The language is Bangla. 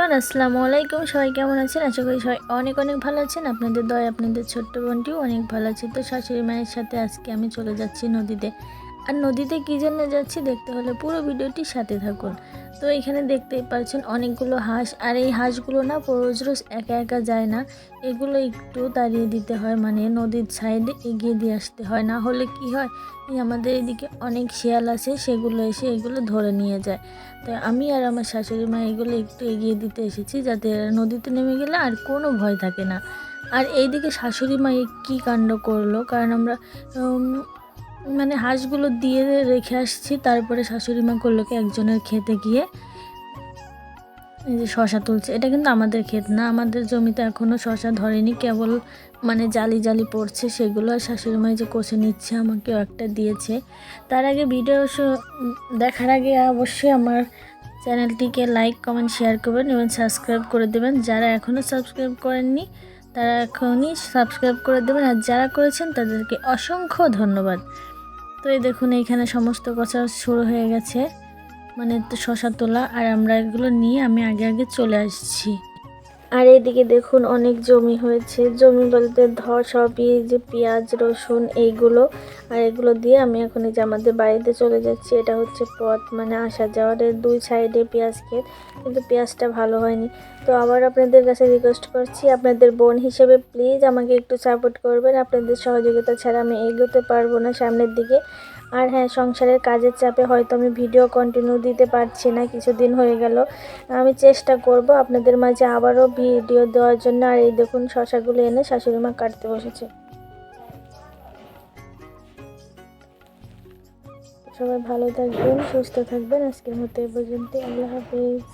আসসালামু আলাইকুম। সবাই কেমন আছেন? আশা করি সবাই অনেক অনেক ভালো আছেন। আপনাদের দয়, আপনাদের ছোট্ট বোনটিও অনেক ভালো আছে। তো শাশুড়ি মায়ের সাথে আজকে আমি চলে যাচ্ছি নদীতে। আর নদীতে কী জন্য যাচ্ছি দেখতে হলে পুরো ভিডিওটি সাথে থাকুন। তো এখানে দেখতেই পাচ্ছেন অনেকগুলো হাঁস, আর এই হাঁসগুলো না রোজ রোজ একা একা যায় না। এগুলো একটু তাড়িয়ে দিতে হয় মানে নদীর সাইডে এগিয়ে দিয়ে আসতে হয়। না হলে কি হয়, এই আমাদের এদিকে অনেক শিয়াল আছে, সেগুলো এসে এগুলো ধরে নিয়ে যায়। তো আমি আর আমার শাশুড়ি মা এগুলো একটু এগিয়ে দিতে এসেছি, যাতে নদীতে নেমে গেলে আর কোনো ভয় থাকে না। আর এইদিকে শাশুড়ি মা কী কাণ্ড করল? কারণ আমরা মানে হাঁসগুলো দিয়ে রেখে আসছি, তারপরে শাশুড়ি মা করল কি একজনের খেতে গিয়ে এই যে শশা তুলছে। এটা কিন্তু আমাদের ক্ষেত না, আমাদের জমিতে এখনও শশা ধরেনি, কেবল মানে জালি জালি পড়ছে সেগুলো, আর শাশুড়ি মা যে কষে নিচ্ছে, আমাকেও একটা দিয়েছে। তার আগে ভিডিও দেখার আগে অবশ্যই আমার চ্যানেলটিকে লাইক, কমেন্ট, শেয়ার করবেন এবং সাবস্ক্রাইব করে দেবেন। যারা এখনও সাবস্ক্রাইব করেননি, তারা এখনই সাবস্ক্রাইব করে দেবেন। আর যারা করেছেন, তাদেরকে অসংখ্য ধন্যবাদ। তো এই দেখুন, এইখানে সমস্ত কথা শুরু হয়ে গেছে। মানে শশা তোলা আর আমরা এগুলো নিয়ে আমি আগে আগে চলে আসছি। আর এদিকে দেখুন অনেক জমি হয়েছে। জমি বলতে ধর সবই যে পেঁয়াজ, রসুন এইগুলো। আর এগুলো দিয়ে আমি এখন এই যে আমাদের বাড়িতে চলে যাচ্ছি। এটা হচ্ছে পথ মানে আসা যাওয়ার দুই সাইডে পেঁয়াজ ক্ষেত, কিন্তু পেঁয়াজটা ভালো হয়নি। তো আবার আপনাদের কাছে রিকোয়েস্ট করছি, আপনাদের বোন হিসেবে প্লিজ আমাকে একটু সাপোর্ট করবেন। আপনাদের সহযোগিতা ছাড়া আমি এগোতে পারব না সামনের দিকে। আর হ্যাঁ সংসারের কাজের চাপে হয়তো আমি ভিডিও কন্টিনিউ দিতে পারছি না, কিছুদিন হয়ে গেল। আমি চেষ্টা করব আপনাদের মাঝে আবারও ভিডিও দেওয়ার জন্য। আর এই দেখুন, শশাগুলো এনে শাশুড়ি মা কাটতে বসেছে। সবাই ভালো থাকবেন, সুস্থ থাকবেন। আজকের মতো এ পর্যন্ত আল্লাহ হাফিজ।